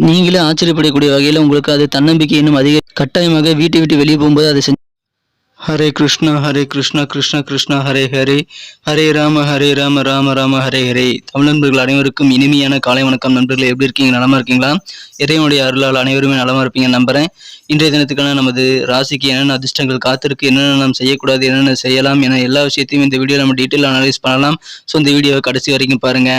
நீங்களே ஆச்சரியப்படக்கூடிய வகையில் உங்களுக்கு அது தன்னம்பிக்கை இன்னும் அதிக கட்டாயமாக வீட்டை விட்டு வெளியே போகும்போது அதை ஹரே கிருஷ்ணா ஹரே கிருஷ்ணா கிருஷ்ணா கிருஷ்ணா ஹரே ஹரே. ஹரே ராம ஹரே ராம ராம ராம ஹரே ஹரே. தமிழ் நண்பர்கள் அனைவருக்கும் இனிமையான காலை வணக்கம் நண்பர்கள். எப்படி இருக்கீங்க? நலமா இருக்கீங்களா? இறைவனுடைய அருளால் அனைவருமே நலமா இருப்பீங்க நம்புறேன். இன்றைய தினத்துக்கான நமது ராசிக்கு என்னென்ன அதிர்ஷ்டங்கள் காத்திருக்கு என்னென்ன நாம் செய்யக்கூடாது என்னென்ன செய்யலாம் என எல்லா விஷயத்தையும் இந்த வீடியோ நம்ம டீட்டெயில் அனலைஸ் பண்ணலாம். ஸோ இந்த வீடியோவை கடைசி வரைக்கும் பாருங்க.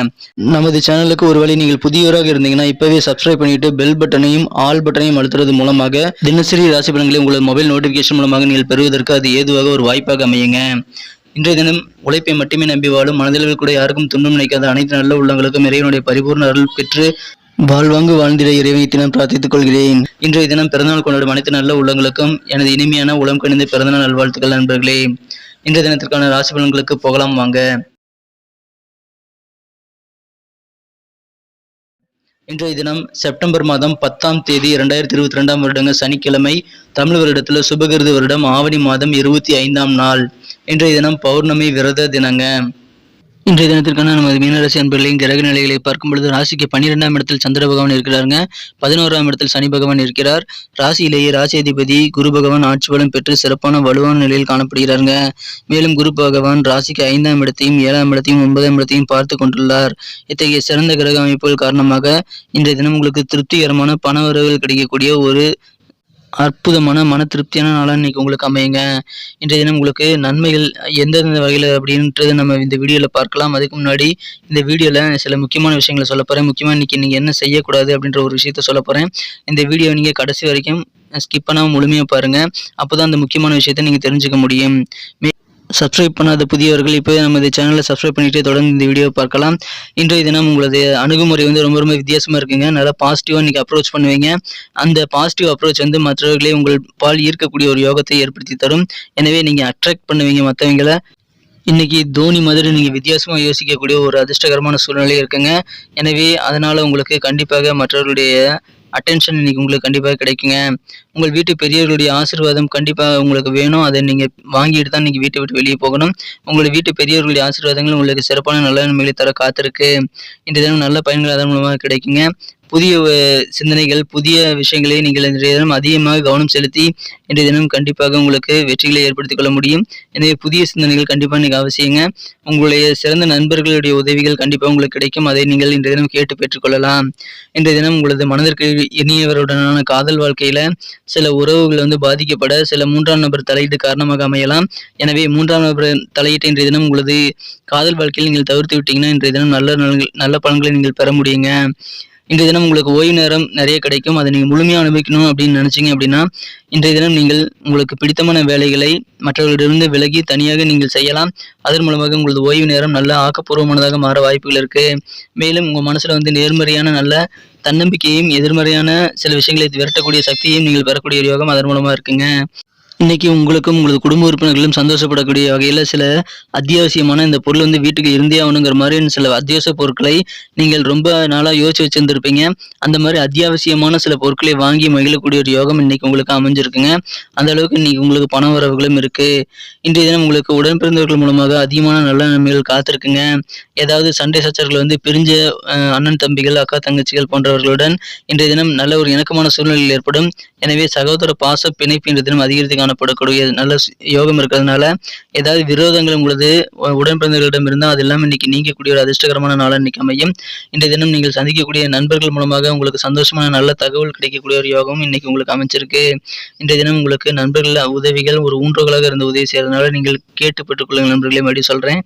நமது சேனலுக்கு ஒரு வழி நீங்கள் புதியவராக இருந்தீங்கன்னா இப்பவே சப்ஸ்கிரைப் பண்ணிட்டு பெல் பட்டனையும் ஆல் பட்டனையும் அழுத்துறது மூலமாக தினசரி ராசி பலன்களை உங்களது மொபைல் நோட்டிஃபிகேஷன் மூலமாக நீங்கள் பெறுவதற்கு அது ஏதுவாக ஒரு வாய்ப்பாக அமையுங்க. இன்றைய தினம் உழைப்பை மட்டுமே நம்பி வாழும் மனதளவில் கூட யாருக்கும் துன்பம் நினைக்காத அனைத்து நல்ல உள்ளங்களுக்கும் இறைவனுடைய பரிபூர்ண அருள் பெற்று வாழ்வாங்கு வாழ்ந்திட இறைவனை தினம் பிரார்த்தித்துக் கொள்கிறேன். இன்றைய தினம் பிறந்தநாள் கொண்டாடும் அனைத்து நல்ல உள்ளங்களுக்கும் எனது இனிமையான உளம் கணிந்த பிறந்தநாள் நல்வாழ்த்துக்கள் நண்பர்களே. இன்றைய தினத்திற்கான ராசி பலன்களுக்கு போகலாம் வாங்க. இன்றைய தினம் செப்டம்பர் மாதம் பத்தாம் தேதி இரண்டாயிரத்தி இருபத்தி ரெண்டாம் வருடங்க சனிக்கிழமை தமிழ் வருடத்தில் சுபகிருது வருடம் ஆவணி மாதம் இருபத்தி ஐந்தாம் நாள். இன்றைய தினம் பௌர்ணமி விரத தினங்க. இன்றைய தினத்திற்கான நமது மீனராசி அன்பர்களின் கிரக நிலைகளை பார்க்கும் பொழுது ராசிக்கு பன்னிரெண்டாம் இடத்தில் சந்திர பகவான் இருக்கிறாருங்க. பதினோராம் இடத்தில் சனி பகவான் இருக்கிறார். ராசியிலேயே ராசி அதிபதி குரு பகவான் ஆட்சி பலம் பெற்று சிறப்பான வலுவான நிலையில் காணப்படுகிறாருங்க. மேலும் குரு பகவான் ராசிக்கு ஐந்தாம் இடத்தையும் ஏழாம் இடத்தையும் ஒன்பதாம் இடத்தையும் பார்த்து கொண்டுள்ளார். இத்தகைய சிறந்த கிரக அமைப்புகள் காரணமாக இன்றைய தினம் உங்களுக்கு திருப்திகரமான பண வரவுகள் கிடைக்கக்கூடிய ஒரு அற்புதமான மன திருப்தியான நாளாக இன்னைக்கு உங்களுக்கு அமையுங்க. இன்றைய தினம் உங்களுக்கு நன்மைகள் எந்தெந்த வகையில் அப்படின்றது நம்ம இந்த வீடியோவில் பார்க்கலாம். அதுக்கு முன்னாடி இந்த வீடியோவில் சில முக்கியமான விஷயங்களை சொல்ல போகிறேன் முக்கியமாக இன்றைக்கி நீங்கள் என்ன செய்யக்கூடாது அப்படின்ற ஒரு விஷயத்த சொல்ல போகிறேன் இந்த வீடியோ நீங்கள் கடைசி வரைக்கும் ஸ்கிப் பண்ணாமல் முழுமையாக பாருங்கள் அப்போ தான் அந்த முக்கியமான விஷயத்தை நீங்கள் தெரிஞ்சுக்க முடியும். மே சப்ஸ்கிரைப் பண்ணாத புதியவர்கள் இப்போ நமது சேனலை சப்ஸ்கிரைப் பண்ணிட்டு தொடர்ந்து இந்த வீடியோ பார்க்கலாம். இன்றைய தினம் உங்களது அணுகுமுறை வந்து ரொம்ப ரொம்ப வித்தியாசமாக இருக்குங்க. நல்லா பாசிட்டிவாக நீங்கள் அப்ரோச் பண்ணுவீங்க. அந்த பாசிட்டிவ் அப்ரோச் வந்து மற்றவர்களே உங்கள் பால் ஈர்க்கக்கூடிய ஒரு யோகத்தை ஏற்படுத்தி தரும். எனவே நீங்கள் அட்ராக்ட் பண்ணுவீங்க மற்றவங்கள இன்னைக்கு தோனி மாதிரி நீங்கள் வித்தியாசமாக யோசிக்கக்கூடிய ஒரு அதிர்ஷ்டகரமான சூழ்நிலை இருக்குங்க. எனவே அதனால் உங்களுக்கு கண்டிப்பாக மற்றவர்களுடைய அட்டென்ஷன் இன்னைக்கு உங்களுக்கு கண்டிப்பாக கிடைக்குங்க. உங்கள் வீட்டு பெரியவர்களுடைய ஆசீர்வாதம் கண்டிப்பாக உங்களுக்கு வேணும். அதை நீங்கள் வாங்கிட்டு தான் நீங்கள் வீட்டை விட்டு வெளியே போகணும். உங்களுடைய வீட்டு பெரியவர்களுடைய ஆசீர்வாதங்கள் உங்களுக்கு சிறப்பான நல்ல நன்மைகளை தர காத்திருக்கு. இந்த தினம் நல்ல பயன்கள் அதன் மூலமாக கிடைக்குங்க. புதிய சிந்தனைகள் புதிய விஷயங்களை நீங்கள் இன்றைய தினம் அதிகமாக கவனம் செலுத்தி இன்றைய தினம் கண்டிப்பாக உங்களுக்கு வெற்றிகளை ஏற்படுத்திக் கொள்ள முடியும். எனவே புதிய சிந்தனைகள் கண்டிப்பாக நீங்கள் அவசியங்க. உங்களுடைய சிறந்த நண்பர்களுடைய உதவிகள் கண்டிப்பாக உங்களுக்கு கிடைக்கும். அதை நீங்கள் இன்றைய தினம் கேட்டு பெற்றுக்கொள்ளலாம் இன்றைய தினம் உங்களது மனதிற்கு இனியவருடனான காதல் வாழ்க்கையில சில உறவுகள் வந்து பாதிக்கப்பட சில மூன்றாம் நபர் தலையீடு காரணமாக அமையலாம். எனவே மூன்றாம் நபர் தலையீட்டு இன்றைய தினம் உங்களது காதல் வாழ்க்கையில் நீங்கள் தவிர்த்து விட்டீங்கன்னா இன்றைய தினம் நல்ல நல்ல பலன்களை நீங்கள் பெற முடியுங்க. இன்றைய தினம் உங்களுக்கு ஓய்வு நேரம் நிறைய கிடைக்கும். அதை நீங்கள் முழுமையாக அனுபவிக்கணும் அப்படின்னு நினச்சிங்க அப்படின்னா இன்றைய தினம் நீங்கள் உங்களுக்கு பிடித்தமான வேலைகளை மற்றவர்களிடமிருந்து விலகி தனியாக நீங்கள் செய்யலாம். அதன் மூலமாக உங்களது ஓய்வு நேரம் நல்ல ஆக்கப்பூர்வமானதாக மாற வாய்ப்புகள் இருக்குது மேலும் உங்கள் மனசில் வந்து நேர்மறையான நல்ல தன்னம்பிக்கையும் எதிர்மறையான சில விஷயங்களை விரட்டக்கூடிய சக்தியையும் நீங்கள் பெறக்கூடிய யோகம் அதன் மூலமாக இருக்குங்க. இன்னைக்கு உங்களுக்கும் உங்களது குடும்ப உறுப்பினர்களும் சந்தோஷப்படக்கூடிய வகையில் சில அத்தியாவசியமான இந்த பொருள் வந்து வீட்டுக்கு இருந்தே ஆகணுங்கிற மாதிரி சில அத்தியாவசிய பொருட்களை நீங்கள் ரொம்ப நாளாக யோசிச்சு வச்சிருந்திருப்பீங்க. அந்த மாதிரி அத்தியாவசியமான சில பொருட்களை வாங்கி மகிழக்கூடிய ஒரு யோகம் இன்னைக்கு உங்களுக்கு அமைஞ்சிருக்குங்க. அந்த அளவுக்கு இன்னைக்கு உங்களுக்கு பண வரவுகளும் இருக்கு. இன்றைய தினம் உங்களுக்கு உடன் பிறந்தவர்கள் மூலமாக அதிகமான நல்ல நன்மைகள் காத்திருக்குங்க. ஏதாவது சண்டை சச்சர்கள் வந்து பிரிஞ்ச அஹ், அண்ணன் தம்பிகள் அக்கா தங்கச்சிகள் போன்றவர்களுடன் இன்றைய தினம் நல்ல ஒரு இணக்கமான சூழ்நிலையில் ஏற்படும். எனவே சகோதர பாச பிணைப்பு இன்றைய தினம் அதிகரித்து காணப்படக்கூடிய நல்ல யோகம் இருக்கிறதுனால ஏதாவது விரோதங்கள் உங்களது உ- உடன் பிறந்தவர்களிடம் இருந்தால் அது எல்லாமே இன்னைக்கு நீங்கக்கூடிய ஒரு அதிர்ஷ்டகரமான நாளாக இன்னைக்கு அமையும். இந்த தினம் நீங்கள் சந்திக்கக்கூடிய நண்பர்கள் மூலமாக உங்களுக்கு சந்தோஷமான நல்ல தகவல் கிடைக்கக்கூடிய ஒரு யோகம் இன்னைக்கு உங்களுக்கு அமைச்சிருக்கு இன்றைய தினம் உங்களுக்கு நண்பர்கள் உதவிகள் ஒரு ஊன்றுகளாக இருந்து உதவி செய்யறதுனால நீங்கள் கேட்டு பெற்றுக்கொள்ளுங்கள் நண்பர்களே மறுபடியும் சொல்கிறேன்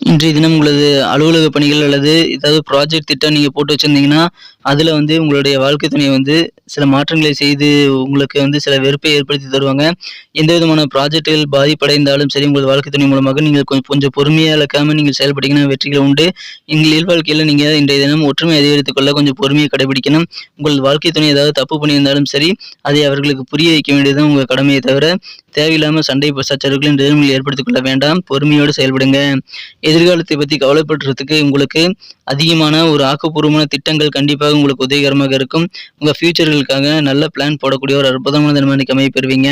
இன்றைய தினம் உங்களது அலுவலக பணிகள் அல்லது ஏதாவது ப்ராஜெக்ட் திட்டம் நீங்கள் போட்டு வச்சுருந்தீங்கன்னா அதில் வந்து உங்களுடைய வாழ்க்கை துணையை வந்து சில மாற்றங்களை செய்து உங்களுக்கு வந்து சில வெறுப்பை ஏற்படுத்தி தருவாங்க. எந்த விதமான ப்ராஜெக்டுகள் பாதிப்படைந்தாலும் சரி உங்களது வாழ்க்கை துணை மூலமாக நீங்கள் கொஞ்சம் கொஞ்சம் பொறுமையாக இழக்காமல் நீங்கள் செயல்பட்டீங்கன்னா வெற்றிகள் உண்டு. எங்கள் இயல்வாழ்க்கையில் நீங்கள் இன்றைய தினம் ஒற்றுமை அதிகரித்துக் கொள்ள கொஞ்சம் பொறுமையை கடைபிடிக்கணும். உங்கள் வாழ்க்கை துணை ஏதாவது தப்பு பண்ணியிருந்தாலும் சரி அதை அவர்களுக்கு புரிய வைக்க வேண்டியது உங்கள் கடமையை தவிர தேவையில்லாமல் சண்டை சச்சரவுகள் இன்றைய தினம் ஏற்படுத்திக் கொள்ள வேண்டாம். பொறுமையோடு செயல்படுங்க. எதிர்காலத்தை பற்றி கவலைப்படுறதுக்கு உங்களுக்கு அதிகமான ஒரு ஆக்கப்பூர்வமான திட்டங்கள் கண்டிப்பாக உங்களுக்கு உதவிகரமாக இருக்கும். உங்கள் ஃபியூச்சர்களுக்காக நல்ல பிளான் போடக்கூடிய ஒரு அற்புதமான தினமாக இன்னைக்கு அமைய பெறுவீங்க.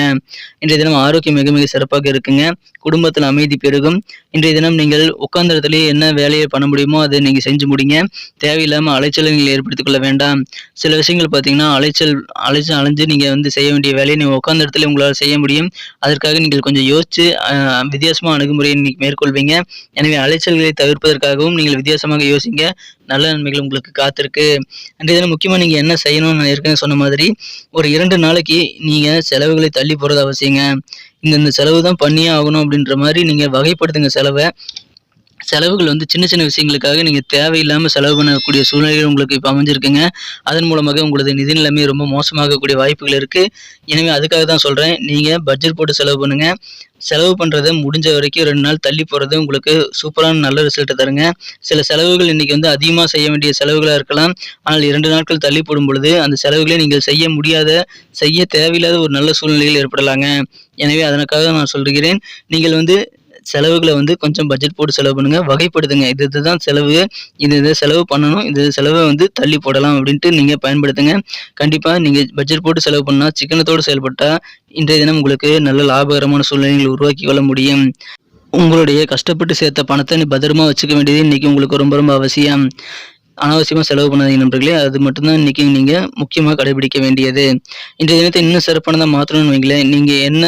இன்றைய தினம் ஆரோக்கியம் மிக மிக சிறப்பாக இருக்குங்க. குடும்பத்தில் அமைதி பெருகும். இன்றைய தினம் நீங்கள் உட்கார்ந்த இடத்துல என்ன வேலையை பண்ண முடியுமோ அதை நீங்கள் செஞ்சு முடிங்க. தேவையில்லாமல் அலைச்சலை நீங்கள் ஏற்படுத்திக் கொள்ள வேண்டாம். சில விஷயங்கள் பார்த்தீங்கன்னா அலைச்சல் அலைச்சல் அலைஞ்சு நீங்கள் வந்து செய்ய வேண்டிய வேலையை நீங்கள் உட்கார்ந்த இடத்துல உங்களால் செய்ய முடியும். அதற்காக நீங்கள் கொஞ்சம் யோசிச்சு வித்தியாசமாக அணுகுமுறையை இன்னைக்கு மேற்கொள்வீங்க. எனவே அலைச்சல்களை தவிர்ப்பதற்காகவும் நீங்கள் வித்தியாசமாக யோசிங்க. நல்ல நன்மைகள் உங்களுக்கு காத்திருக்கு. அன்றைய தினம் முக்கியமாக நீங்கள் என்ன செய்யணும்னு நான் ஏற்கனவே சொன்ன மாதிரி ஒரு இரண்டு நாளைக்கு நீங்கள் செலவுகளை தள்ளி போகிறது அவசியங்க. இந்த இந்த செலவு தான் பண்ணியே ஆகணும் அப்படின்ற மாதிரி நீங்கள் வகைப்படுத்துங்க செலவை. செலவுகள் வந்து சின்ன சின்ன விஷயங்களுக்காக நீங்கள் தேவையில்லாமல் செலவு பண்ணக்கூடிய சூழ்நிலைகள் உங்களுக்கு இப்போ அமைஞ்சிருக்குங்க. அதன் மூலமாக உங்களது நிதி நிலைமை ரொம்ப மோசமாகக்கூடிய வாய்ப்புகள் இருக்குது எனவே அதுக்காக தான் சொல்கிறேன் நீங்கள் பட்ஜெட் போட்டு செலவு பண்ணுங்கள் செலவு பண்ணுறதை முடிஞ்ச வரைக்கும் ரெண்டு நாள் தள்ளி போகிறது உங்களுக்கு சூப்பரான நல்ல ரிசல்ட்டை தருங்க. சில செலவுகள் இன்றைக்கி வந்து அதிகமாக செய்ய வேண்டிய செலவுகளாக இருக்கலாம். ஆனால் இரண்டு நாட்கள் தள்ளி போடும் பொழுது அந்த செலவுகளை நீங்கள் செய்ய முடியாத செய்ய தேவையில்லாத ஒரு நல்ல சூழ்நிலைகள் ஏற்படலாங்க. எனவே அதற்காக நான் சொல்கிறேன். நீங்கள் வந்து செலவுகளை வந்து கொஞ்சம் பட்ஜெட் போட்டு செலவு பண்ணுங்கள் வகைப்படுத்துங்க. இது இதுதான் செலவு. இது இதை செலவு பண்ணணும். இது செலவை வந்து தள்ளி போடலாம் அப்படின்ட்டு நீங்கள் பயன்படுத்துங்க. கண்டிப்பாக நீங்கள் பட்ஜெட் போட்டு செலவு பண்ணால் சிக்கனத்தோடு செயல்பட்டால் இன்றைய தினம் உங்களுக்கு நல்ல லாபகரமான சூழ்நிலைகளை உருவாக்கி கொள்ள முடியும். உங்களுடைய கஷ்டப்பட்டு சேர்த்த பணத்தை நீ பத்திரமா வச்சுக்க வேண்டியது இன்னைக்கு உங்களுக்கு ரொம்ப ரொம்ப அவசியம். அனாவசியமாக செலவு பண்ணாதீங்க நண்பர்களே. அது மட்டும்தான் இன்னைக்கு நீங்கள் முக்கியமாக கடைபிடிக்க வேண்டியது. இன்றைய தினத்தை இன்னும் சிறப்பானதாக மாற்றணும்னு வைங்களேன். நீங்கள் என்ன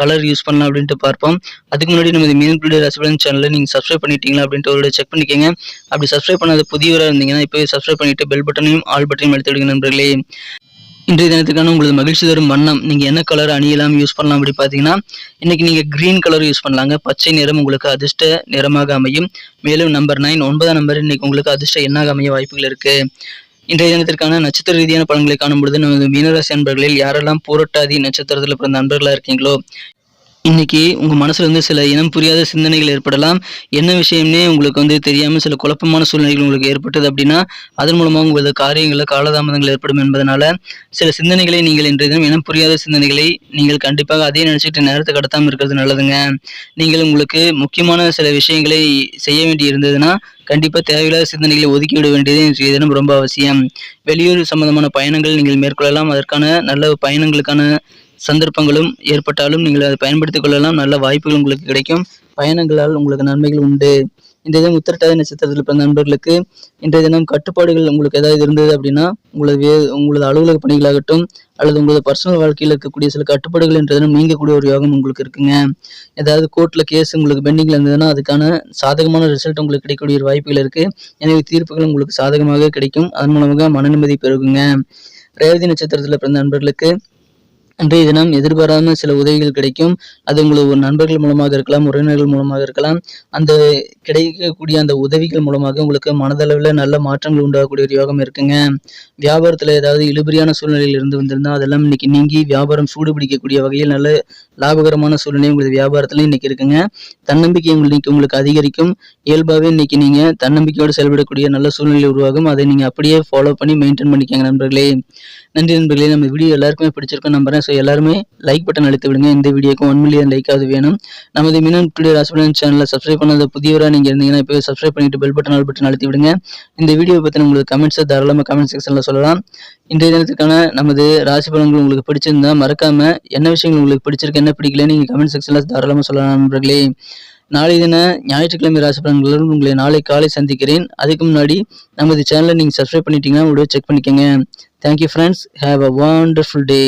கலர் யூஸ் பண்ணலாம் அப்படின்ட்டு பார்ப்போம். அதுக்கு முன்னாடி நம்ம மீன் பிள்ளை ரசிபலன் சேனலை நீங்கள் சப்ஸ்கிரைப் பண்ணிட்டீங்களா அப்படின்ட்டு ஒரு செக் பண்ணிக்கோங்க. அப்படி சப்ஸ்கிரைப் பண்ணாத புதியவராக இருந்தீங்கன்னா இப்போ சப்ஸ்கிரைப் பண்ணிட்டு பெல் பட்டனையும் ஆல் பட்டனையும் எடுத்து விடுங்க நண்பர்களே. இன்றைய தினத்துக்கான உங்களது மகிழ்ச்சி தரும் வண்ணம் நீங்கள் என்ன கலர் அணியலாம் யூஸ் பண்ணலாம் அப்படி பார்த்தீங்கன்னா இன்னைக்கு நீங்கள் க்ரீன் கலர் யூஸ் பண்ணலாங்க. பச்சை நிறம் உங்களுக்கு அதிர்ஷ்ட நிறமாக அமையும். மேலும் நம்பர் நைன் ஒன்பதாம் நம்பர் இன்னைக்கு உங்களுக்கு அதிர்ஷ்ட எண்ணாக அமைய வாய்ப்புகள் இருக்கு. இன்றைய தினத்திற்கான நட்சத்திர ரீதியான பலன்களை காணும் பொழுது நமது மீனராசி அன்பர்களில் யாரெல்லாம் பூரட்டாதி நட்சத்திரத்தில் பிறந்த அன்பர்களாக இருக்கீங்களோ இன்னைக்கு உங்கள் மனசில் வந்து சில இனம் புரியாத சிந்தனைகள் ஏற்படலாம். என்ன விஷயம்னே உங்களுக்கு வந்து தெரியாமல் சில குழப்பமான சூழ்நிலைகள் உங்களுக்கு ஏற்பட்டது அப்படின்னா அதன் மூலமாக உங்களது காரியங்களில் காலதாமதங்கள் ஏற்படும் என்பதனால சில சிந்தனைகளை நீங்கள் இன்றைய தினம் இனம் புரியாத சிந்தனைகளை நீங்கள் கண்டிப்பாக அதே நினச்சிட்டு நேரத்தை கடத்தாமல் இருக்கிறது நல்லதுங்க. நீங்கள் உங்களுக்கு முக்கியமான சில விஷயங்களை செய்ய வேண்டி இருந்ததுன்னா கண்டிப்பாக தேவையில்லாத சிந்தனைகளை ஒதுக்கிவிட வேண்டியது இன்றைய தினம் ரொம்ப அவசியம். வெளியூர் சம்பந்தமான பயணங்கள் நீங்கள் மேற்கொள்ளலாம். அதற்கான நல்ல பயணங்களுக்கான சந்தர்ப்பங்களும் ஏற்பட்டாலும் நீங்கள் அதை பயன்படுத்திக் கொள்ளலாம். நல்ல வாய்ப்புகள் உங்களுக்கு கிடைக்கும். பயணங்களால் உங்களுக்கு நன்மைகள் உண்டு. இந்த தினம் உத்திரட்டாதி நட்சத்திரத்தில் பிறந்த நண்பர்களுக்கு இன்றைய தினம் கட்டுப்பாடுகள் உங்களுக்கு ஏதாவது இருந்தது அப்படின்னா உங்களது வே உங்களது அலுவலக பணிகளாகட்டும் அல்லது உங்களது பர்சனல் வாழ்க்கையில் இருக்கக்கூடிய சில கட்டுப்பாடுகள் இன்றைய தினம் நீங்கக்கூடிய ஒரு யோகம் உங்களுக்கு இருக்குங்க. ஏதாவது கோர்ட்டில் கேஸ் உங்களுக்கு பெண்டிங்கில் இருந்ததுன்னா அதுக்கான சாதகமான ரிசல்ட் உங்களுக்கு கிடைக்கக்கூடிய ஒரு வாய்ப்புகள் இருக்குது எனவே தீர்ப்புகள் உங்களுக்கு சாதகமாக கிடைக்கும். அதன் மூலமாக மன நிம்மதி பெருகுங்க. ரேவதி நட்சத்திரத்தில் பிறந்த நண்பர்களுக்கு இன்றைய தினம் எதிர்பாராத சில உதவிகள் கிடைக்கும். அது உங்களுக்கு ஒரு நண்பர்கள் மூலமாக இருக்கலாம் உறவினர்கள் மூலமாக இருக்கலாம். அந்த கிடைக்கக்கூடிய அந்த உதவிகள் மூலமாக உங்களுக்கு மனதளவில் நல்ல மாற்றங்கள் உண்டாகக்கூடிய ஒரு யோகம் இருக்குங்க. வியாபாரத்தில் ஏதாவது இழுபறியான சூழ்நிலையில் இருந்து வந்திருந்தால் அதெல்லாம் இன்னைக்கு நீங்கி வியாபாரம் சூடு பிடிக்கக்கூடிய வகையில் நல்ல லாபகரமான சூழ்நிலை உங்களுக்கு வியாபாரத்தில் இன்னைக்கு இருக்குங்க. தன்னம்பிக்கை உங்களுக்கு உங்களுக்கு அதிகரிக்கும். இயல்பாகவே இன்னைக்கு நீங்கள் தன்னம்பிக்கையோடு செயல்படக்கூடிய நல்ல சூழ்நிலை உருவாகும். அதை நீங்கள் அப்படியே ஃபாலோ பண்ணி மெயின்டைன் பண்ணிக்கங்க நண்பர்களே. நன்றி நண்பர்களே. நம்ம வீடியோ எல்லாருக்குமே பிடிச்சிருக்கோம் நம்புறேன். எல்லாருமே லைக் பட்டன் அழுத்து விடுங்க. இந்த வீடியோக்கு ஒன் மில்லியன் லைக்காவது வேணும். நமது மினன் டுடே ராசிபலன் சேனலில் சப்ஸ்கிரைப் பண்ணாத புதியவராக நீங்கள் இருந்தீங்கன்னா இப்போ சப்ஸ்கிரைப் பண்ணிட்டு பெல் பட்டன் ஆல் பட்டன் அழுத்தி விடுங்க. இந்த வீடியோ பற்றின உங்களுக்கு கமெண்ட்ஸை தாராளமாக கமெண்ட் செக்ஷனில் சொல்லலாம். இன்றைய தினத்துக்கான நமது ராசி பலன்கள் உங்களுக்கு பிடிச்சிருந்தா மறக்காம என்ன விஷயங்கள் உங்களுக்கு பிடிச்சிருக்கு என்ன பிடிக்கலன்னு நீங்கள் கமெண்ட் செக்ஷனில் தாராளமாக சொல்லலாம் நண்பர்களே. நாளை தின ஞாயிற்றுக்கிழமை ராசி பலன்களுடன் உங்களை நாளை காலை சந்திக்கிறேன். அதுக்கு முன்னாடி நமது சேனலை நீங்கள் சப்ஸ்கிரைப் பண்ணிட்டீங்கன்னா உடனே செக் பண்ணிக்கோங்க. Thank you friends have a wonderful day